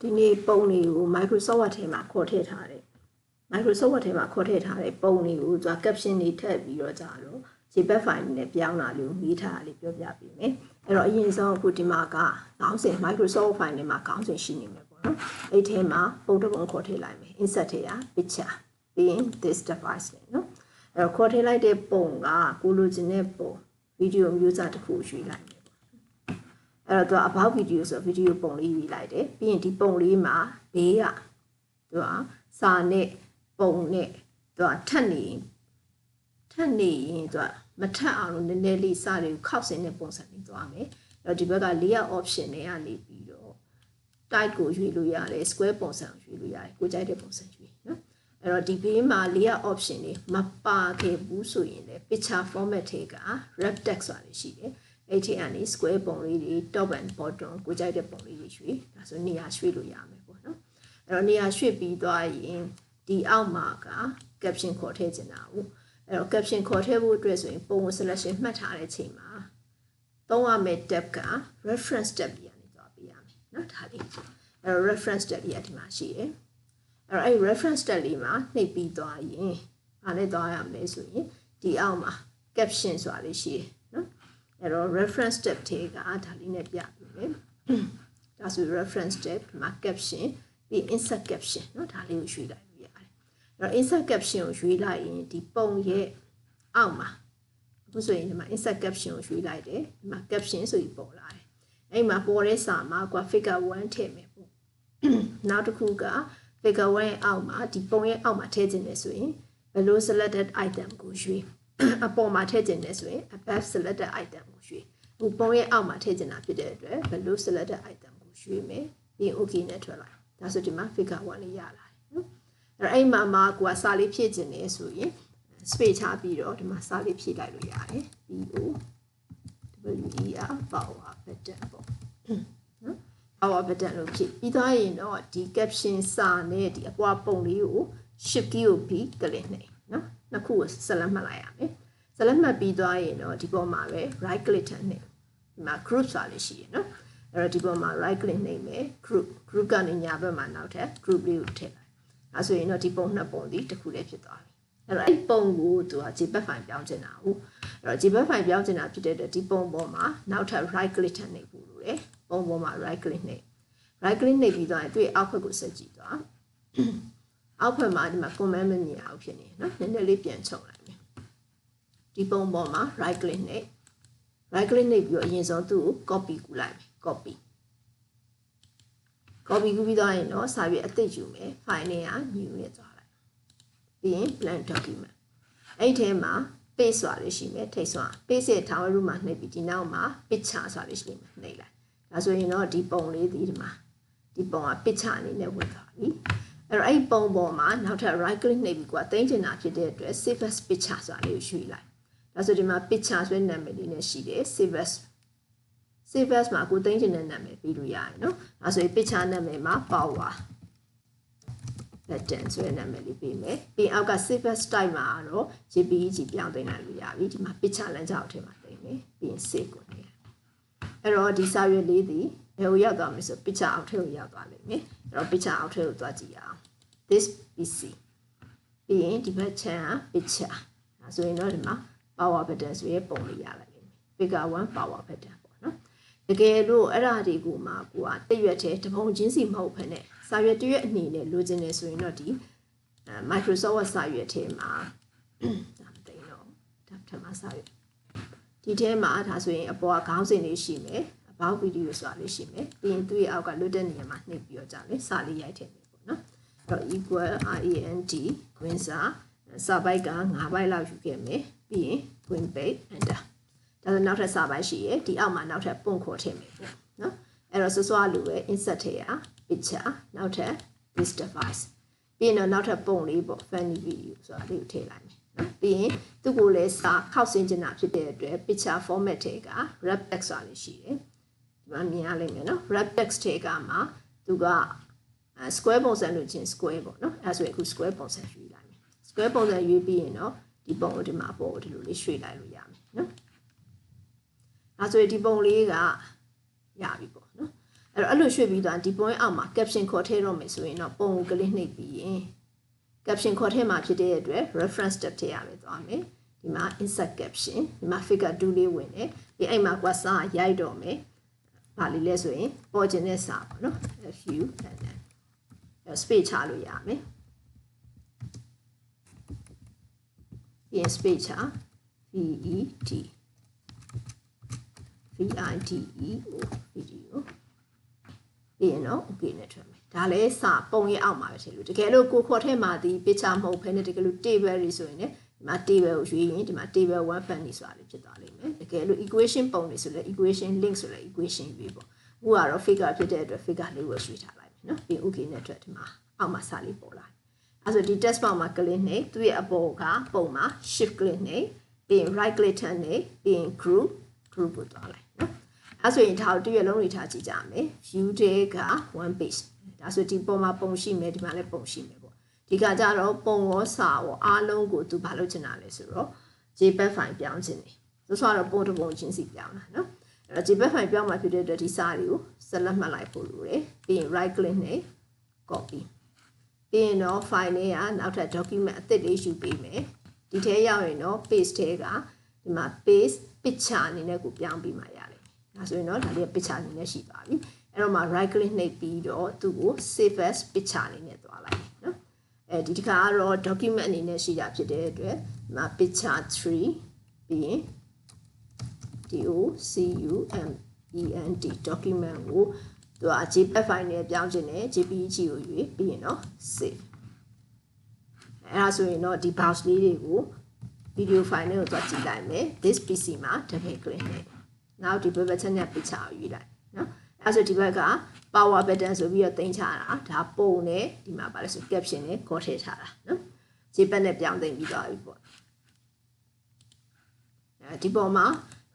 ဒီနေ့ပုံတွေကို Microsoft Word ထဲမှာခေါ်ထည့်ထားတယ် Microsoft Word ထဲမှာခေါ်ထည့်ထားတဲ့ပုံတွေကိုသူက caption တွေထည့်ပြီးတော့ကြာတော့ JPEG file နဲ့ပြောင်းတာလို့ရေးထားတာလေးပြောပြပေးမယ်အဲ့တော့အရင်ဆုံးအခုဒီမှာကခေါင်းစဉ် Microsoft file နဲ့မှာခေါင်းစဉ်ရှိနေမယ်ပေါ့နော်အဲ့ထဲမှာပုံတစ်ပုံခေါ်ထည့်လိုက်မယ် insert ထဲက picture ပြီးရင် this device နဲ့နော်အဲ့တော့ခေါ်ထည့်လိုက်တဲ့ပုံကကိုလိုချင်တဲ့ပုံဗီဒီယိုမျိုးစားတစ်ခုရွေးလိုက်မယ်ပေါ့ အဲ့တော့သူက about video ဆိုဗီဒီယိုပုံလေးရွေးလိုက်တယ်ပြီးရင်ဒီပုံလေးမှာဘေးကသူကစာနဲ့ပုံနဲ့သူကထပ်နေရင်ထပ်နေရင်သူကမထပ်အောင်လို့နည်းနည်းလေးစာတွေကိုခောက်စင်တဲ့ပုံစံလေးသွားမယ်အဲ့တော့ဒီဘက်က layer option တွေကနေပြီးတော့ type ကိုရွေးလို့ရတယ် square ပုံစံကိုရွေးလို့ရတယ်ကိုကြိုက်တဲ့ပုံစံရွေးနော်အဲ့တော့ဒီဘေးမှာ layer option တွေမပါခဲ့ဘူးဆိုရင်လည်း picture format တွေက wrap text ဆိုတာရှိတယ် အဲ့ဒီအနေ square ပုံလေးတွေ top and bottom ကိုကြိုက်တဲ့ပုံလေးတွေရွှေ့ဒါဆိုနေရာရွှေ့လို့ရမယ်ပေါ့နော်အဲ့တော့နေရာရွှေ့ပြီးသွားရင်ဒီအောက်မှာက caption ခေါ်ထည့်ချင်တာဘူးအဲ့တော့ caption ခေါ်ထည့်ဖို့အတွက်ဆိုရင်ပုံကို selection မှတ်ထားတဲ့ချိန်မှာသုံးရမယ့် tab က reference tab ကြီးကနေသွားပေးရမယ်နော်ဒါလေးအဲ့တော့ reference tab ကြီးကဒီမှာရှိတယ်အဲ့တော့အဲ့ reference tab လေးမှာနှိပ်ပြီးသွားရင်ဘာလဲသွားရမလဲဆိုရင်ဒီအောက်မှာ caption ဆိုတာလေးရှိတယ် အဲ့တော့ reference tab ထဲကဒါလေးနဲ့ပြပေးမယ်ဒါဆို reference tab မှာ caption ပြီး insert caption เนาะဒါလေးကိုရွှေ့လိုက်လို့ရတယ်အဲ့တော့ insert caption ကိုရွှေ့လိုက်ရင်ဒီပုံရဲ့အောက်မှာအခုဆိုရင်ဒီမှာ insert caption ကိုရွှေ့လိုက်တယ်ဒီမှာ caption ဆိုပြီးပေါ်လာတယ်အဲ့မှာပေါ်တဲ့စာမှာကွာ figure 1ထည့်မယ်ပေါ့နောက်တစ်ခုက figure 1ရဲ့အောက်မှာဒီပုံရဲ့အောက်မှာထည့်ခြင်းလဲဆိုရင် below selected item ကိုရွှေ့ အပေါ်မှာထည့်ခြင်းလဲဆိုရင် above selected item ကိုရွှေ့အခုပုံရဲ့အောက်မှာထည့်ခြင်းတာဖြစ်တဲ့အတွက် below selected item ကိုရွှေ့မယ်ပြီး okay နဲ့ထွက်လိုက်ဒါဆိုဒီမှာ figure 1လေးရလာတယ်နော်အဲ့အဲ့မှာမှာကိုကစာလေးဖြည့်ခြင်းလဲဆိုရင် space ချပြီးတော့ဒီမှာစာလေးဖြည့်လိုက်လို့ရတယ် BO WER power button ပေါ့နော် power button လို့ဖြည့်ပြီးသွားရင်တော့ဒီ caption စာနဲ့ဒီအပွားပုံလေးကို shift key ကို B ကလစ်နေနော်နှစ်ခုကိုဆက်လက်မှတ်လိုက်ရမယ် ဆက်လက်မှတ်ပြီးသွားရင်တော့ဒီပေါ်မှာပဲ right click ထပ်နေဒီမှာ group စာလေးရှိရနော်အဲ့တော့ဒီပေါ်မှာ right click နှိပ်မယ် group group ကနေညာဘက်မှာနောက်ထပ် group လေးကိုထည့်လိုက်အဲဆိုရင်တော့ဒီပုံနှစ်ပုံဒီတစ်ခုလေးဖြစ်သွားပြီအဲ့တော့အဲ့ပုံကိုသူက JPEG file ပြောင်းချင်တာဟုတ်အဲ့တော့ JPEG file ပြောင်းချင်တာဖြစ်တဲ့အတွက်ဒီပုံပေါ်မှာနောက်ထပ် right click ထပ်နှိပ်ဖို့လိုတယ်ပုံပေါ်မှာ right click နှိပ် right click နှိပ်ပြီးသွားရင်သူ့ရဲ့အောက်ဘက်ကိုဆက်ကြည့်သွားအောက်ဘက်မှာဒီမှာ comment မမြင်အောင်ဖြစ်နေနော်နည်းနည်းလေးပြန်ချုပ်လိုက်မယ် ဒီပုံပေါ်မှာ right click နှိပ် right click နှိပ်ပြီးတော့အရင်ဆုံးသူ့ကို copy ကူလိုက်မယ် copy copy ကူပြီးသွားရင်တော့စာရွက်အသစ်ယူမယ် file နဲ့က new နဲ့သွားလိုက်ပြီးရင် blank document အဲ့ဒီထဲမှာ paste ဆိုတာလေးရှိမယ်ထိတ်စွာ paste ရဲ့ tower room မှာနှိပ်ပြီးဒီနောက်မှာ picture ဆိုတာလေးရှိမယ်နှိပ်လိုက်ဒါဆိုရင်တော့ဒီပုံလေးဒီဒီမှာဒီပုံက picture အနေနဲ့ဝင်သွားပြီအဲ့တော့အဲ့ပုံပေါ်မှာနောက်ထပ် right click နှိပ်ပြီးကွာသိမ်းချင်တာဖြစ်တဲ့အတွက် save as picture ဆိုတာလေးကိုရွှေ့လိုက် ဒါဆိုဒီမှာ picture ဆိုတဲ့နာမည်လေးနဲ့ရှိတယ် save as save as မှာကိုသိမ်းချင်တဲ့နာမည်ပြီးလို့ရတယ်နော်ဒါဆိုရင် picture နာမည်မှာ power button ဆိုတဲ့နာမည်လေးပေးမယ်ပြီးအောက်က save as type မှာတော့ JPEG ပြောင်းသိမ်းလိုက်လို့ရပြီဒီမှာ picture လမ်းကြောင်းအထက်မှာသိမ်းမယ်ပြီးရင် save ကိုနေအဲ့တော့ဒီစာရွက်လေးဒီဘယ်ကိုရောက်သွားမလဲဆို picture အောက်ထက်ကိုရောက်သွားလိမ့်မယ်အဲ့တော့ picture အောက်ထက်ကိုသွားကြည့်ရအောင် this pc ပြီးရင်ဒီဘက်ချမ်းက picture ဒါဆိုရင်တော့ဒီမှာ power button ဆိုရဲပုံလေးရလိုက်လိမ့်မယ် figure 1 power button ပေါ့နော်တကယ်လို့အဲ့ဒါတွေကိုမှကိုကတရွက်တဲ့တပုံချင်းစီမဟုတ်ဖ ೇನೆ စာရွက်တရွက်အနေနဲ့လိုချင်နေဆိုရင်တော့ဒီ Microsoft Word စာရွက်ထဲမှာဒါမသိတော့ဒါထပ်မှာစာရွက်ဒီထဲမှာဒါဆိုရင်အပေါ်ကခေါင်းစဉ်လေးရှိမယ် about video ဆိုတာလေးရှိမယ်ပြီးရင်သူ့ရဲ့အောက်ကလွတ်တဲ့နေရာမှာနှိပ်ပြီးတော့ကြာလေစာလေးရိုက်ထည့်မယ်ပေါ့နော်အဲ့တော့ equal rand ဝင်စာစာပိုက်က9ပိုက်လောက်ယူခဲ့မယ် ပြီးရင် win page enter ဒါဆိုနောက်ထပ်စာပိုက်ရှိရယ်ဒီအောက်မှာနောက်ထပ်ပုံခေါ်ထည့်မယ်ပေါ့နော်အဲ့တော့စောစောလိုပဲ insert ထည့်ရ picture နောက်ထပ် this device ပြီးရင်တော့နောက်ထပ်ပုံလေးပေါ့ funny video ဆိုတာလေးကိုထည့်လိုက်မယ်နော်ပြီးရင်သူ့ကိုလည်းစာခောက်ဆင်းချင်တာဖြစ်တဲ့အတွက် picture format ထဲက wrap text ဆိုတာလေးရှိတယ်ဒီမှာမြင်ရလိမ့်မယ်နော် wrap text ထဲကမှာသူက square ပုံစံလို့ချင်း square ပေါ့နော်အဲဆိုရင်အခု square ပုံစံရွေးလိုက်မယ် square ပုံစံရွေးပြီးရင်တော့ ဒီပုံကိုဒီမှာပေါ်ကိုဒီလိုလေးရွှေ့လိုက်လို့ရမယ်နော်အဲဆိုရင်ဒီပုံလေးကရပြီပေါ့နော်အဲ့တော့အဲ့လိုရွှေ့ပြီးတော့ဒီ point အောက်မှာ caption ခေါ်ထည့်တော့မယ်ဆိုရင်တော့ပုံကိုကလစ်နှိပ်ပြီးရင် caption ခေါ်ထည့်မှာဖြစ်တဲ့အတွက် reference tab ထည့်ရမယ်သွားမယ်ဒီမှာ insert caption ဒီမှာ figure 2လေးဝင်တယ်ဒီအဲ့မှာကွာစာရိုက်တော့မယ်ဗာလေးလဲဆိုရင်ပေါ်ကျင်တဲ့စာပေါ့နော် fu and then space ချလို့ရမယ် ပြီးရင် space ချ v e t v i d e o video ပြီးရင်တော့ okay နဲ့ထွက်မယ်ဒါလည်းစပုံရဲ့အောက်မှာပဲထည့်လို့တကယ်လို့ကိုခေါ်ထဲမှာဒီ picture မဟုတ်ဘဲနဲ့တကယ်လို့ table တွေဆိုရင်လည်းဒီမှာ table ကိုရွေးရင်ဒီမှာ table 1 family ဆိုတာလေးဖြစ်သွားလိမ့်မယ်တကယ်လို့ equation ပုံတွေဆိုလည်း equation link ဆိုလည်း equation ရွေးပေါ့အခုကတော့ figure ဖြစ်တဲ့အတွက် figure လေးကိုရွေးထားလိုက်မယ်နော်ပြီး okay နဲ့ထွက်ဒီမှာအောက်မှာစာလေးပေါ်လာ အဲဆိုဒီ test box မှာ click နဲ့သူ့ရဲ့အပေါ်ကပုံမှာ shift click နဲ့ပြီးရင် right click ထပ်နဲ့ပြီးရင် group group ကိုသွားလိုက်နော်အဲဆိုရင်ဒါကိုတည့်ရလုံးတွေထားကြည့်ကြမယ် view တွေက1 page ဒါဆိုဒီပုံမှာပုံရှိမယ်ဒီမှာလည်းပုံရှိမယ်ပေါ့ဒီကကြတော့ပုံရောစာရောအားလုံးကိုသူဘာလုပ်ချင်တာလဲဆိုတော့ JPEG file ပြောင်းခြင်းနေဆိုတော့ပုံတစ်ပုံချင်းစီပြောင်းတာနော်အဲ့တော့ JPEG file ပြောင်းမှာဖြစ်တဲ့အတွက်ဒီစာတွေကိုဆက်လက်မှတ်လိုက်ဖို့လိုတယ်ပြီးရင် right click နဲ့ copy ပြီးရင်တော့ file လေးကနောက်ထပ် document အသစ်လေးယူပေးမယ်ဒီထဲရောက်ရင်တော့ paste ထဲကဒီမှာ paste picture အနေနဲ့ကိုပြောင်းပြီးမှရတယ်ဒါဆိုရင်တော့ဒါလေးက picture အနေနဲ့ရှိသွားပြီအဲ့တော့မှ right click နှိပ်ပြီးတော့သူ့ကို save as picture အနေနဲ့သွားလိုက်နော်အဲဒီတစ်ခါကတော့ document အနေနဲ့ရှိတာဖြစ်တဲ့အတွက်ဒီမှာ picture 3ပြီးရင် document document ကို သူက JPEG file နဲ့ပြောင်းခြင်းနဲ့ JPG ကိုရွေးပြီးရင်တော့ save အဲဒါဆိုရင်တော့ဒီ box လေးတွေကို video file နဲ့ကိုသွားကြည့်လိုက်မယ် this PC မှာ double click နဲ့နောက်ဒီဘက်ဘက်ချက်နဲ့ picture ကိုရွေးလိုက်နော်အဲဆိုဒီဘက်က power button ဆိုပြီးတော့တင်ချတာဒါပုံနဲ့ဒီမှာပါလဲဆို caption နဲ့ခေါ်ထည့်ထားတာနော် JPEG နဲ့ပြောင်းတင်ပြီးသွားပြီပေါ့အဲဒီပေါ်မှာ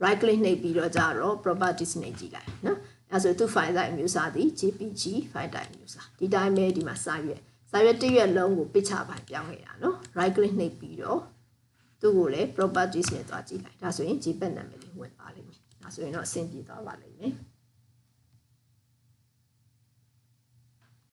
right click နှိပ်ပြီးတော့ကြတော့ properties နှိပ်ကြည့်လိုက်နော် အဲဆိုသူ file type မျိုးစားသည် JPG file type မျိုးစားဒီတိုင်းပဲဒီမှာစာရွက်စာရွက်တစ်ရွက်လုံးကို picture ပိုင်းပြောင်းခဲ့တာနော် right click နှိပ်ပြီးတော့သူ့ကိုလည်း properties နဲ့သွားကြည့်လိုက်ဒါဆိုရင် JPEG နာမည်လေးဝင်သွားလိမ့်မယ်ဒါဆိုရင်တော့အဆင်ပြေသွားပါလိမ့်မယ်